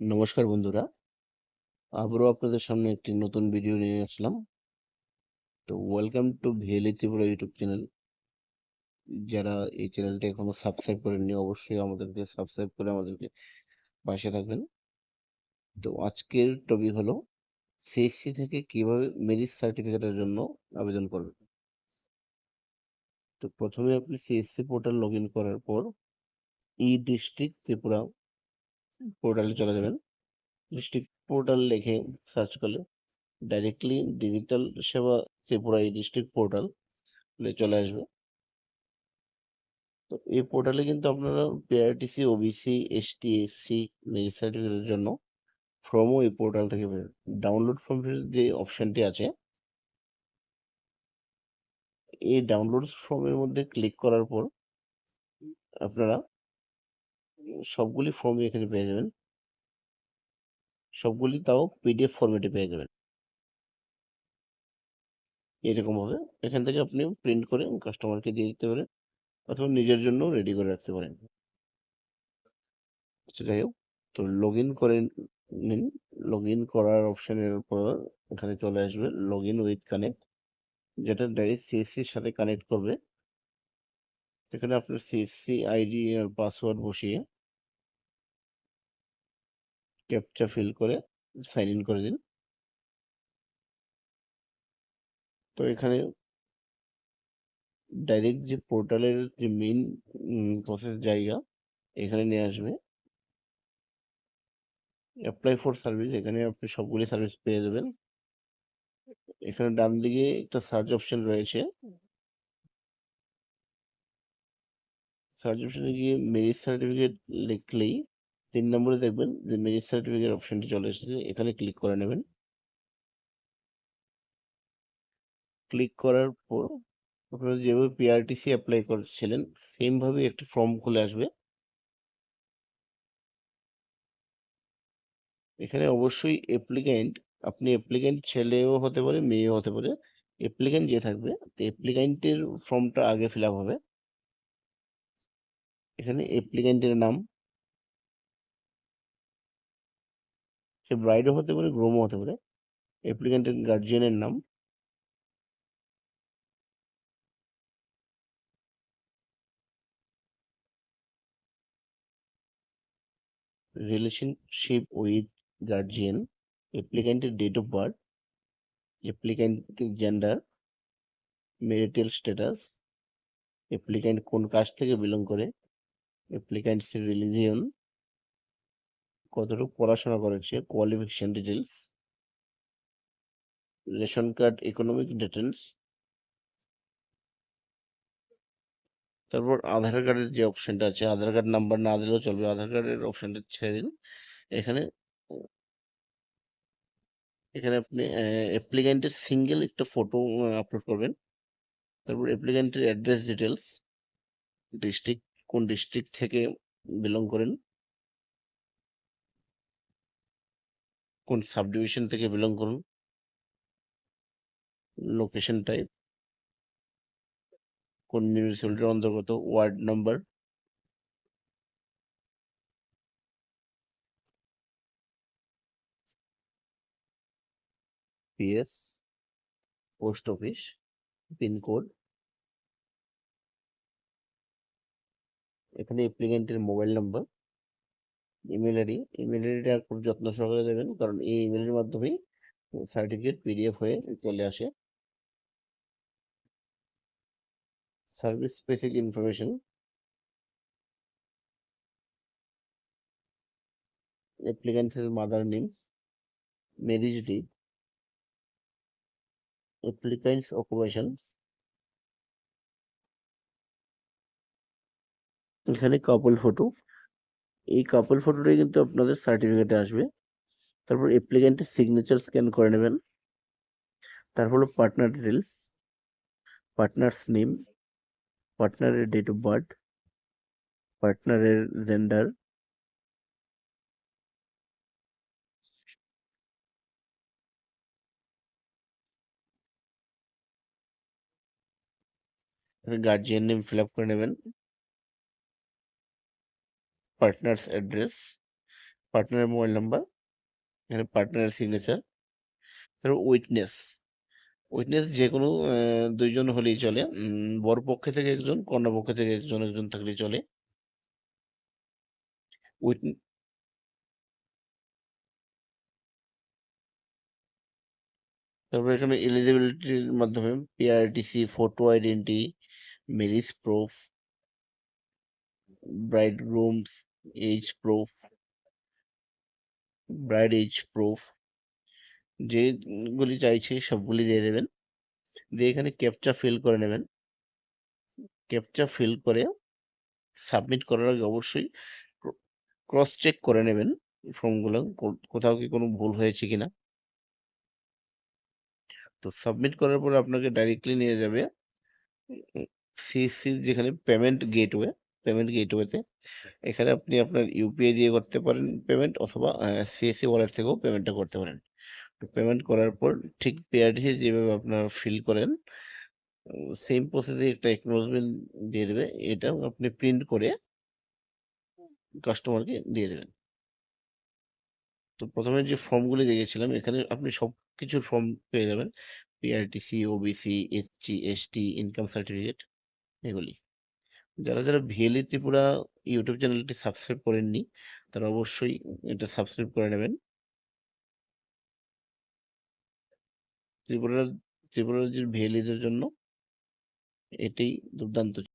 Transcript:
নমস্কার বন্ধুরা। আবারও আপনাদের সামনে একটি নতুন ভিডিও নিয়ে আসলাম। তো welcome to VLE Tripura YouTube channel যারা এই চ্যানেলটা এখনও সাবস্ক্রাইব করেননি, অবশ্যই আমাদেরকে সাবস্ক্রাইব করে আমাদেরকে পাশে থাকবেন। তো আজকের টপিক হলো সিএসসি থেকে কীভাবে মেরিট সার্টিফিকেটের জন্য আবেদন করবেন? তো প্রথমে আপনি সিএসসি পোর্টাল লগ করার পর ই ডিস্ট্রিক্ট ত্রিপুরা পোর্টালে চলে যাবেন। ডিস্ট্রিক্ট পোর্টাল লিখে সার্চ করলে ডাইরেক্টলি ডিজিটাল সেবা ত্রিপুরা ই ডিস্ট্রিক্ট পোর্টাল চলে আসবে। তো এই পোর্টালে কিন্তু আপনারা পিআরটিসি ওবিসি এসটি এসসি সার্টিফিকেটের জন্য ফর্মও এই পোর্টাল থেকে ডাউনলোড ফর্মের যে অপশনটি আছে, এই ডাউনলোড ফর্মের মধ্যে ক্লিক করার পর আপনারা সবগুলি ফর্মই এখানে পেয়ে যাবেন। সবগুলি তাও পিডিএফ ফরম্যাটে পেয়ে যাবেন। এরকম ভাবে এখান থেকে আপনি প্রিন্ট করে কাস্টমারকে দিয়ে দিতে পারেন অথবা নিজের জন্য রেডি করে রাখতে পারেন। আচ্ছা, যাই হোক তো লগ ইন করে নিন। লগ ইন করার অপশনের পর এখানে চলে আসবে লগ ইন উইথ কানেক্ট যেটা ডাইরেক্ট সিএসসির সাথে কানেক্ট করবে। এখানে আপনার সিএসসি আইডি আর পাসওয়ার্ড বসিয়ে ক্যাপচা ফিল করে সাইন ইন করে দিন। তো এখানে ডাইরেক্ট যে পোর্টালের যে মেইন প্রসেস জায়গা, এখানে নিয়ে আসবে। অ্যাপ্লাই ফর সার্ভিস এখানে আপনি সবগুলি সার্ভিস পেয়ে যাবেন। এখানে ডান দিকে একটা সার্চ অপশন রয়েছে। সার্চ অপশনে গিয়ে মেরিট সার্টিফিকেট লিখলেই তিন নম্বরে দেখবেন যে মেরিট সার্টিফিকেট অপশনটি চলে এসেছে, এখানে ক্লিক করে নেবেন। ক্লিক করার পর আপনারা যেভাবে পিআরটিসি অ্যাপ্লাই করছিলেন সেমভাবে একটি ফর্ম খুলে আসবে। এখানে অবশ্যই অ্যাপ্লিক্যান্ট আপনি অ্যাপ্লিক্যান্ট ছেলেও হতে পারে, মেয়েও হতে পারে অ্যাপ্লিক্যান্ট যে থাকবে, তো অ্যাপ্লিক্যান্টের ফর্মটা আগে ফিল আপ হবে। এখানে অ্যাপ্লিক্যান্টের নাম। সে ব্রাইডও হতে পারে গ্রোমও হতে পারে। অ্যাপ্লিক্যান্টের গার্জিয়ানের নাম। রিলেশনশিপ উইথ গার্জিয়ান অ্যাপ্লিক্যান্টের ডেট অফ বার্থ অ্যাপ্লিক্যান্টের জেন্ডার মেরিটাল স্ট্যাটাস অ্যাপ্লিক্যান্ট কোন কাস্ট থেকে বিলং করে অ্যাপ্লিক্যান্টস রিলিজিয়ন কতটুকু পড়াশোনা করেছে qualification details ration card economic details তারপর আধার কার্ডের যে অপশনটা আছে, আধার কার্ড নাম্বার না দিলেও চলবে, আধার কার্ডের অপশনটা ছেড়ে দিন। এখানে এখানে আপনি অ্যাপ্লিক্যান্টের সিঙ্গেল একটা ফটো আপলোড করবেন। তারপর অ্যাপ্লিক্যান্টের অ্যাড্রেস ডিটেলস ডিস্ট্রিক্ট কোন ডিস্ট্রিক্ট থেকে বিলং করেন। কোন সাব ডিভিশন থেকে বিলং করুন? Location type. কোন মিউনিসিপ্যালিটির অন্তর্গত ward number. PS, post office, pincode. এখানে অ্যাপ্লিকেন্টের mobile number. Email ID email আইডিটা খুব যত্ন সহকারে দেবেন, কারণ এই ইমেলের মাধ্যমেই সার্টিফিকেট পিডিএফ হয়ে চলে আসে। Service specific information applicant his mother names, marriage occupation এখানে কাপল ফটো এই কাপল ফটোটাই কিন্তু আপনাদের সার্টিফিকেটে আসবে। তারপর অ্যাপ্লিক্যান্টের সিগনেচার স্ক্যান করে নেবেন। তারপর হলো পার্টনার ডিটেলস পার্টনার্স নেম পার্টনারের ডেট অফ বার্থ পার্টনারের gender guardian name fill up করে নেবেন। পার্টনার্স অ্যাড্রেস পার্টনারের মোবাইল নাম্বার এখানে পার্টনারের সিগনেচার তারপর উইটনেস উইটনেস যে কোনো দুইজন হলেই চলে বর পক্ষে থেকে একজন, কন্যা পক্ষে থেকে একজন একজন থাকলেই চলে। তারপর এখানে এলিজিবিলিটির মাধ্যমে PRTC photo identity marriage proof grooms age proof bride age proof যেগুলি চাইছে সবগুলি দিয়ে দেবেন। দিয়ে এখানে ক্যাপচা ফিল করে নেবেন। ক্যাপচা ফিল করে সাবমিট করার আগে অবশ্যই ক্রস চেক করে নেবেন ফর্মগুলো কোথাও কি কোনো ভুল হয়েছে কিনা। তো সাবমিট করার পর আপনাকে ডাইরেক্টলি নিয়ে যাবে। সিএসসির যেখানে পেমেন্ট গেটওয়ে পেমেন্ট গেটওয়েতে এখানে আপনি আপনার ইউপিআই দিয়ে করতে পারেন পেমেন্ট অথবা সিএসসি ওয়ালেট থেকেও পেমেন্টটা করতে পারেন। পেমেন্ট করার পর ঠিক পিআরটিসি যেভাবে আপনারা ফিল করেন সেম প্রসেসে একটা একনোলজমেন্ট দিয়ে দেবে। এটা আপনি প্রিন্ট করে কাস্টমারকে দিয়ে দেবেন। তো প্রথমে যে ফর্মগুলি দিয়েছিলাম এখানে আপনি সব কিছুর ফর্ম পেয়ে যাবেন। PRTC OBC SC ST income certificate এগুলি। যারা যারা ভিএলই ত্রিপুরা ইউটিউব চ্যানেলটি সাবস্ক্রাইব করেননি, তারা অবশ্যই এটা সাবস্ক্রাইব করে নেবেন। ত্রিপুরা ত্রিপুরা যে ভিএলইদের জন্য, এটাই দুর্দান্ত।